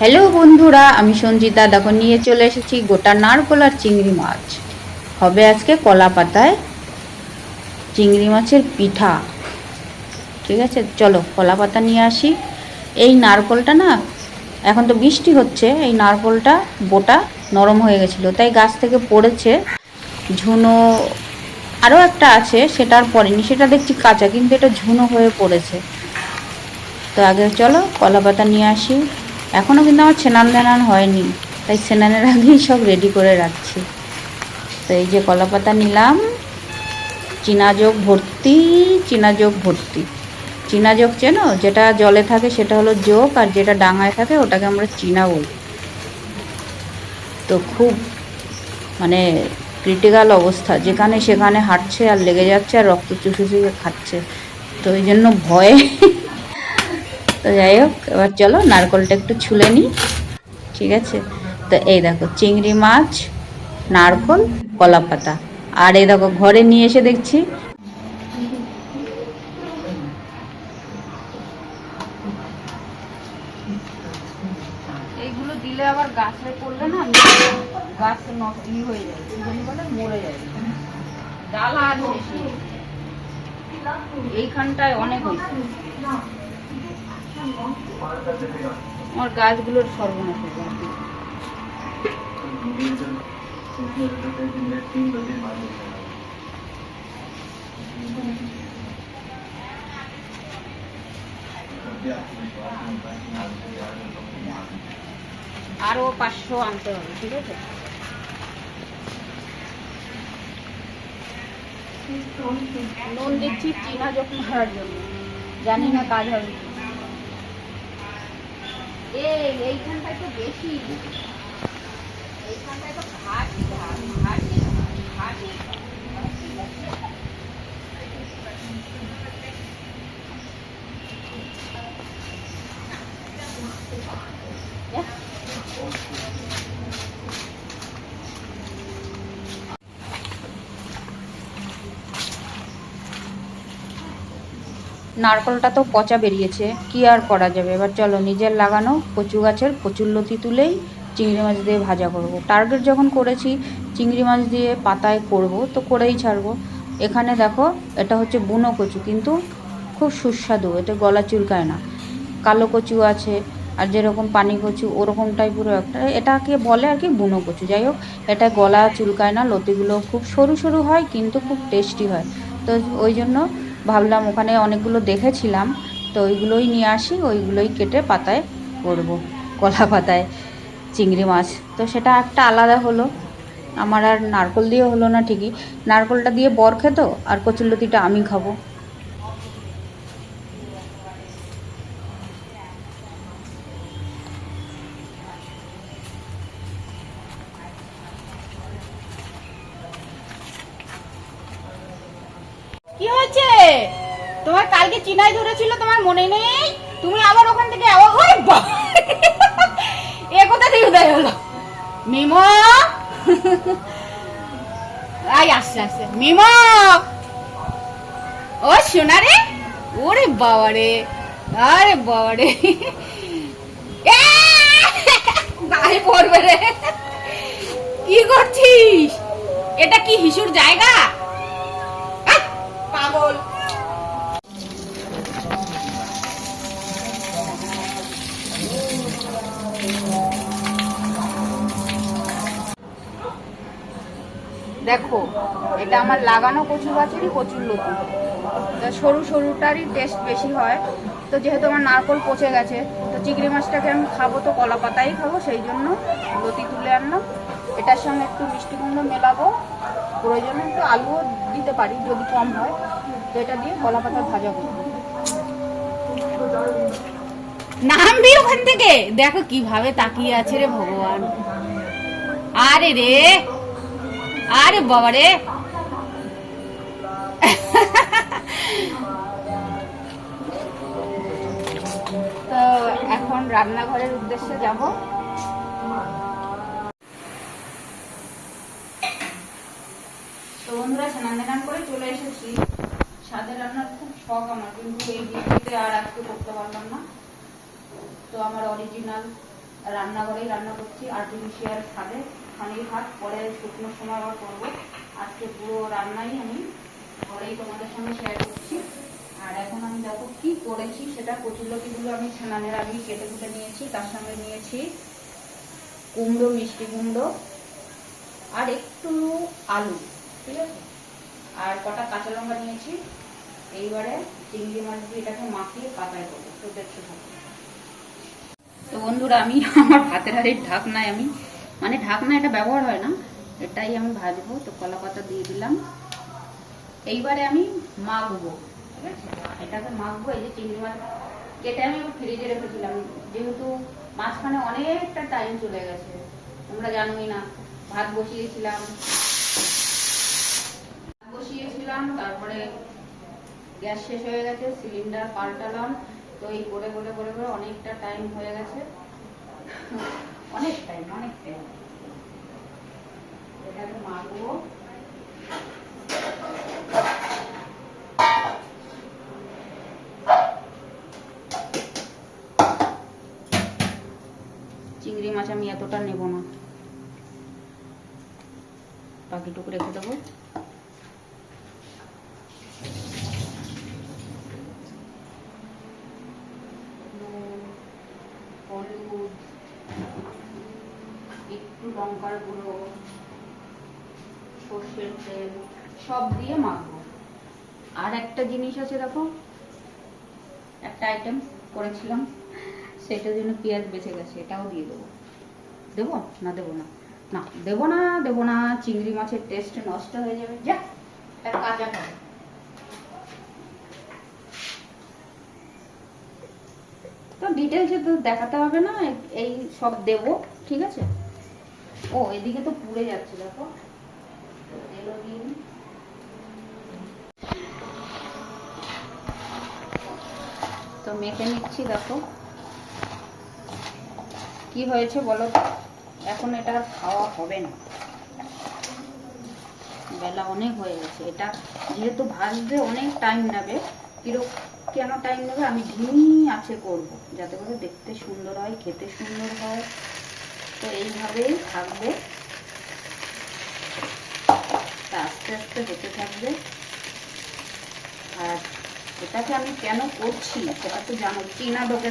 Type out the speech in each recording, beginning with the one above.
Hello বন্ধুরা, আমি সঞ্জিতা দেখো নিয়ে চলে এসেছি গোটা নারকোল আর চিংড়ি মাছ। হবে আজকে কলা পাতায় চিংড়ি মাছের পিঠা। ঠিক আছে, চলো কলা পাতা নিয়ে আসি। এই নারকোলটা না, এখন তো বৃষ্টি হচ্ছে, এই নারকোলটা বোটা নরম হয়ে গেছিল, তাই গাছ থেকে পড়েছে। ঝুনো আরও একটা আছে, সেটা আর পড়েনি, সেটা দেখছি কাঁচা, কিন্তু এটা ঝুনো হয়ে পড়েছে। তো আগে চলো কলা পাতা নিয়ে আসি। এখনও কিন্তু আমার স্নান ধানান হয়নি, তাই স্নানের আগেই সব রেডি করে রাখছি। তো এই যে কলা পাতা নিলাম চীনাযোগ ভর্তি চীনাযোগ ভর্তি। চীনাযোগ চেনো যেটা জলে থাকে সেটা হলো যোগ আর যেটা ডাঙায় থাকে ওটাকে আমরা চীনা বলি। তো খুব মানে ক্রিটিক্যাল অবস্থা, যেখানে সেখানে হাঁটছে আর লেগে যাচ্ছে আর রক্ত চুষে চুষে খাচ্ছে। তো ওই জন্য ভয়ে তো যাই হোক, এবার চলো নারকলটা একটু ছুলে নিই। ঠিক আছে? তো এই দেখো, চিংড়ি মাছ, নারকল কলা পাতা আর এই দেখো, ঘরে নিয়ে এসে দেখছি। এইখানটায় অনেক হয়েছে। আমার গাছগুলোর সর্বনাশ হয়ে যাবে আরও পাঁচশো আনতে হবে, ঠিক আছে নুন দিচ্ছি চীনা যখন মারার জন্য, জানি না কাজ হবে। এই এইখানটায় তো বেশি। এইখানটায় তো ঘাটি ঘাট ঘাটি ঘাটি নারকলটা তো পচা বেরিয়েছে, কি আর করা যাবে? এবার চলো, নিজের লাগানো কচু গাছের কচুর লতি তুলেই চিংড়ি মাছ দিয়ে ভাজা করব। টার্গেট যখন করেছি চিংড়ি মাছ দিয়ে পাতায় করব, তো করেই ছাড়বো। এখানে দেখো, এটা হচ্ছে বুনো কচু, কিন্তু খুব সুস্বাদু এটা গলা চুলকায় না। কালো কচু আছে, আর যেরকম পানি কচু, ওরকম টাইপেরও একটা। এটাকে বলে আর কি বুনো কচু। যাই হোক, এটা গলা চুলকায় না, লতিগুলো খুব সরু সরু হয়, কিন্তু খুব টেস্টি হয়। তো ওই জন্য ভাবলাম ওখানে অনেকগুলো দেখেছিলাম, তো ওইগুলোই নিয়ে আসি, ওইগুলোই কেটে পাতায় করব, কলা পাতায়, চিংড়ি মাছ। তো সেটা একটা আলাদা হলো। আমার আর নারকল দিয়ে হলো না ঠিকই। নারকলটা দিয়ে বর খেত, আর কচুরলতিটা আমি খাব। তোমার কালকে চিনাই ধরেছিল, তোমার মনে নেই? তুমি আবার ওখান থেকে এ উদয় হলো? আই আসছে আসছে। ও ওরে আরে বাবা রে! এ! গায়ে পড়বে রে! কি করছিস? এটা কি হিসুর জায়গা? পাগল। দেখো, এটা আমার লাগানো কচু গাছেরই কচুর লতি। তো সরু সরুটারই টেস্ট বেশি হয়। তো যেহেতু আমার নারকল পচে গেছে, তো চিংড়ি মাছটাকে আমি খাব তো কলা পাতাই খাব, সেই জন্য লতি তুলে আনলাম। এটার সঙ্গে একটু মিষ্টি কুমড়ো মেলাবো। প্রয়োজনে একটু আলুও দিতে পারি যদি কম হয়। তো এটা দিয়ে কলা পাতা ভাজা করব। নামবি ওখান থেকে? দেখো কীভাবে তাকিয়ে আছে রে ভগবান। আরে রে! আরে বাবা রে। তো এখন রান্নাঘরের উদ্দেশ্যে যাব। করে চলে এসেছি। রান্নার খুব শখ আমার, কিন্তু আর করতে না। তো আমার অরিজিনাল রান্নাঘরেই রান্না করছি আর্টিফিশিয়াল খাবে খানির ভাত, পরে শুকনো সময় আবার করব। আজকে পুরো রান্নাই আমি ঘরেই তোমাদের সঙ্গে শেয়ার করছি। আর এখন আমি দেখো কি করেছি, সেটা কচুলতিগুলো আমি ছানানের আগেই কেটে কুটে নিয়েছি, তার সঙ্গে নিয়েছি কুমড়ো, মিষ্টি কুমড়ো, আর একটু আলু, ঠিক আছে? আর কটা কাঁচা লঙ্কা নিয়েছি। এইবারে চিংড়ি মাছ দিয়ে এটাকে মাখিয়ে পাতায় করব তো দেখতে থাকো। তো বন্ধুরা, আমি আমার ভাতের হাড়ির ঢাকনায় আমি মানে ঢাকনা এটা ব্যবহার হয় না, এটাই আমি ভাজবো, তো কলা পাতা দিয়ে দিলাম। এইবারে আমি মাখবো, ঠিক আছে? এটাকে মাখবো, এই যে চিংড়ি মাছ কেটে আমি ফ্রিজে রেখেছিলাম। যেহেতু মাঝখানে অনেকটা টাইম চলে গেছে, তোমরা জানোই না, ভাত বসিয়েছিলাম। বসিয়েছিলাম, তারপরে গ্যাস শেষ হয়ে গেছে, সিলিন্ডার পাল্টালাম, তো এই করে করে করে করে অনেকটা টাইম হয়ে গেছে। এটাকে চিংড়ি মাছ আমি এতটা নেব না। বাকিটুকু রেখে দেবো নুন, হলুদ একটু লঙ্কার গুঁড়ো, সর্ষের তেল, সব দিয়ে মাখবো। আর একটা জিনিস আছে দেখো, একটা আইটেম করেছিলাম, সেটার জন্য পেঁয়াজ বেঁচে গেছে, এটাও দিয়ে দেবো। দেবো না দেবো না? না, দেবো না দেবো না, চিংড়ি মাছের টেস্ট নষ্ট হয়ে যাবে। যা এটা কাঁচা খাব। ডিটেলসে তো দেখাতে হবে না, এই সব দেবো, ঠিক আছে? ও, এদিকে তো পুড়ে যাচ্ছে, দেখো। তো মেখে নিচ্ছি, দেখো। কি হয়েছে বলো? এখন এটা খাওয়া হবে না। বেলা অনেক হয়ে গেছে। এটা যেহেতু ভাজতে অনেক টাইম নেবে। কিরক, কেন টাইম নেবে? আমি ধিমি আছে করব, যাতে করে দেখতে সুন্দর হয়, খেতে সুন্দর হয়। তো এইভাবেই থাকবে। আস্তে আস্তে হতে থাকবে। আর এটাকে আমি কেন করছি, সেটা তো জানো, চীনা ডোকে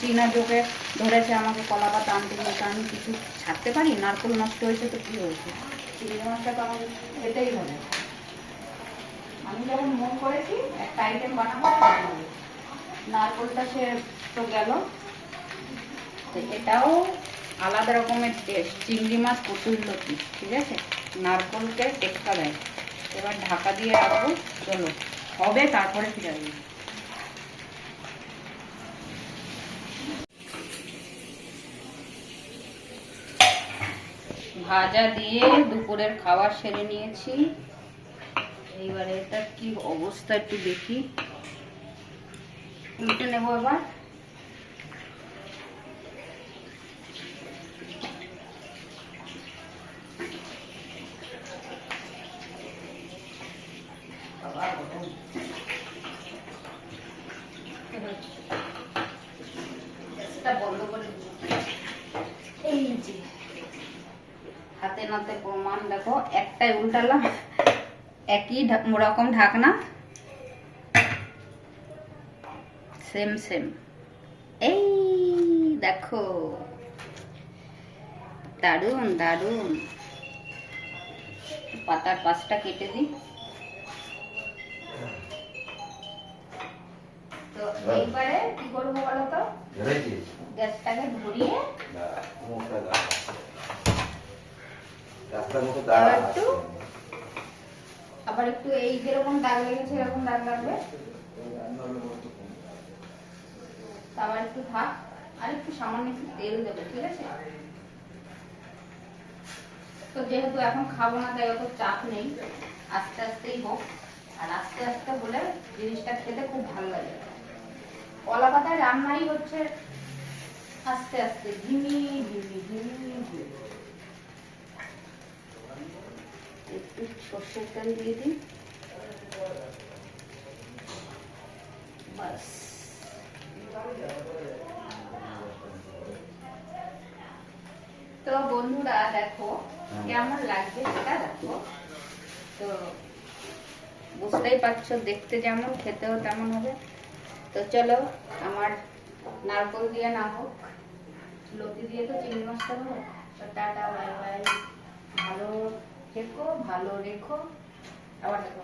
চীনা ডোকে ধরেছে আমাকে কলা পাতা আনতে গিয়ে আমি কিছু ছাড়তে পারি? নারকোল নষ্ট হয়েছে তো কি হয়েছে? চিংড়ি মাছটা তো আমাকে খেতেই আমি যখন মন করেছি, একটা আইটেম বানাবো। নারকোলটা সে তো গেল। এটাও আলাদা রকমের টেস্ট চিংড়ি মাছ কচুর লতি, ঠিক আছে? নারকোলকে টেক্কা দেয়। এবার ঢাকা দিয়ে রাখব, চলো। হবে, তারপরে ফিরে আসব। ভাজা দিয়ে দুপুরের খাবার সেরে নিয়েছি। এইবারে এটা কি অবস্থা একটু দেখি। উল্টে নেব এবার। গ্যাসটা বন্ধ করে এই যে। হাতে নাতে প্রমাণ, দেখো, একটাই উল্টালাম, একই রকম ঢাকনা। সেম সেম এই, দেখো। দারুণ দারুণ পাতার পাশটা কেটে দিই। তো এইবারে কি করব বলো তো? গ্যাসটাকে ধরিয়ে একটু আবার একটু এই যেরকম দাগ লেগেছে এরকম দাগ লাগবে। তা আবার একটু থাক আর একটু সামান্য একটু তেল দেবো ঠিক আছে? তো যেহেতু এখন খাব না তাই অত চাপ নেই। আস্তে আস্তেই হোক। আর আস্তে আস্তে হলে জিনিসটা খেতে খুব ভালো লাগে। কলা পাতায় রান্নাই হচ্ছে আস্তে আস্তে ধিমি ধিমি ধিমি ধিমি। একটু সর্ষের তেল দিয়ে দিই। বাস। তো বন্ধুরা দেখো হ্যাঁ। কেমন লাগছে সেটা দেখো। তো বুঝতেই পারছ দেখতে যেমন খেতেও তেমন হবে। তো চলো, আমার নারকল দিয়ে না হোক লতি দিয়ে তো চিংড়ি মাছটা হোক তো টাটা, বাই বাই। ভালো থেকো, ভালো রেখো। আবার দেখো